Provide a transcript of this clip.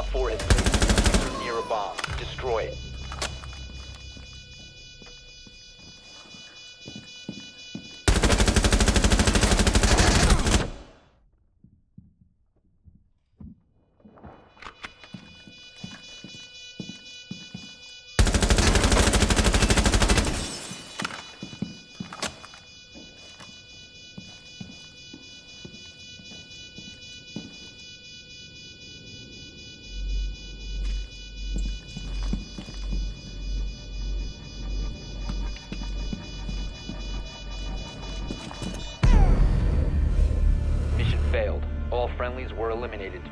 Op 4 has placed near a bomb. Destroy it. All friendlies were eliminated.